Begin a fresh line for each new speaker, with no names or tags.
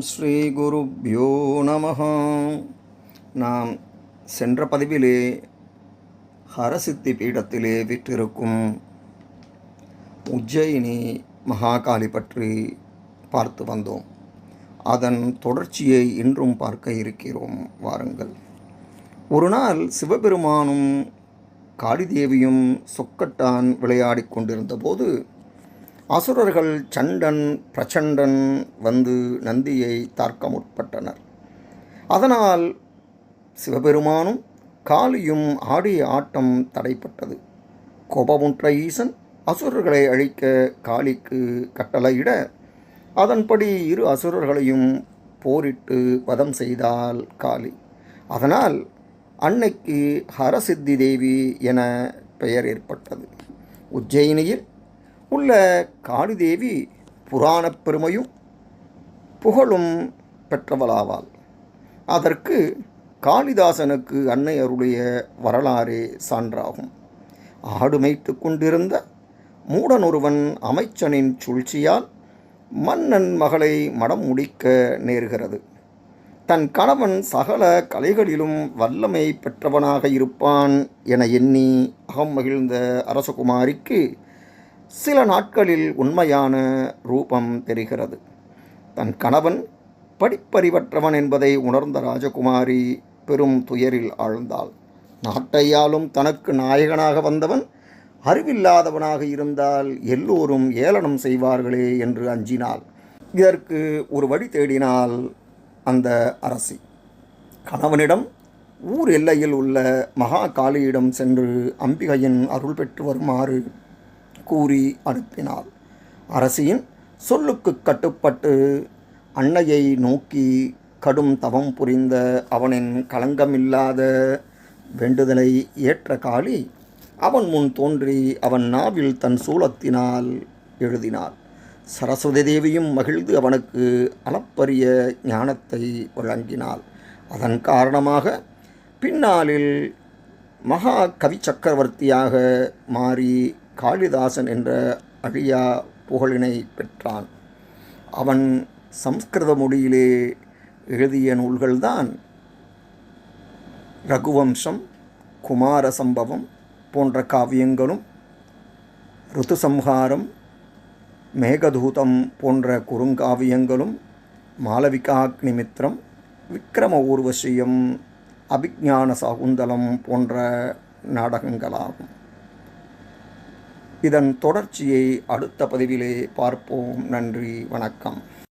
ஸ்ரீ குருப்யோ நம நாம் சென்ற பதிவிலே ஹரசித்தி பீடத்திலே விற்றிருக்கும் உஜ்ஜயினி மகாகாளி பற்றி பார்த்து வந்தோம். அதன் தொடர்ச்சியை இன்றும் பார்க்க இருக்கிறோம். வாருங்கள். ஒரு நாள் சிவபெருமானும் காளிதேவியும் சொக்கட்டான் விளையாடிக் கொண்டிருந்தபோது அசுரர்கள் சண்டன் பிரச்சண்டன் வந்து நந்தியை தாக்க முற்பட்டனர். அதனால் சிவபெருமானும் காளியும் ஆடிய ஆட்டம் தடைப்பட்டது. கோபமுற்ற ஈசன் அசுரர்களை அழிக்க காளிக்கு கட்டளையிட அதன்படி இரு அசுரர்களையும் போரிட்டு வதம் செய்தால் காளி. அதனால் அன்னைக்கு ஹரசித்தி தேவி என பெயர் ஏற்பட்டது. உஜ்ஜயினியில் உள்ள காளிதேவி புராணப் பெருமையும் புகழும் பெற்றவளாவாள். அதற்கு காளிதாசனுக்கு அன்னை அருளிய வரலாறே சான்றாகும். ஆடு மேய்த்து கொண்டிருந்த மூடனொருவன் அமைச்சனின் சூழ்ச்சியால் மன்னன் மகளை மடம் முடிக்க நேர்கிறது. தன் கணவன் சகல கலைகளிலும் வல்லமை பெற்றவனாக இருப்பான் என எண்ணி அகம் மகிழ்ந்த அரசகுமாரிக்கு சில நாட்களில் உண்மையான ரூபம் தெரிகிறது. தன் கணவன் படிப்பறிவற்றவன் என்பதை உணர்ந்த ராஜகுமாரி பெரும் துயரில் ஆழ்ந்தாள். நாட்டையாலும் தனக்கு நாயகனாக வந்தவன் அறிவில்லாதவனாக இருந்தால் எல்லோரும் ஏளனம் செய்வார்களே என்று அஞ்சினாள். இதற்கு ஒரு வழி தேடினால் அந்த அரசி. கணவனிடம் ஊர் எல்லையில் உள்ள மகா காளியிடம் சென்று அம்பிகையின் அருள் பெற்று வருமாறு கூறி அனுப்பினாள். அரசியின் சொல்லுக்கு கட்டுப்பட்டு அன்னையை நோக்கி கடும் தவம் புரிந்த அவனின் களங்கமில்லாத வேண்டுதலை ஏற்ற காளி அவன் முன் தோன்றி அவன் நாவில் தன் சூலத்தினால் எழுதினாள். சரஸ்வதி தேவியும் மகிழ்ந்து அவனுக்கு அளப்பரிய ஞானத்தை வழங்கினாள். அதன் காரணமாக பின்னாளில் மகா கவி சக்கரவர்த்தியாக மாறி காளிதாசன் என்ற அழியா புகழினை பெற்றான். அவன் சம்ஸ்கிருத மொழியிலே எழுதிய நூல்கள்தான் ரகுவம்சம் குமார சம்பவம் போன்ற காவியங்களும் ருத்துசம்ஹாரம் மேகதூதம் போன்ற குறுங்காவியங்களும் மாளவிகாக்னிமித்திரம் விக்ரம ஊர்வசியம் அபிஜான சாகுந்தலம் போன்ற நாடகங்களாகும். இதன் தொடர்ச்சியை அடுத்த பதிவிலே பார்ப்போம். நன்றி வணக்கம்.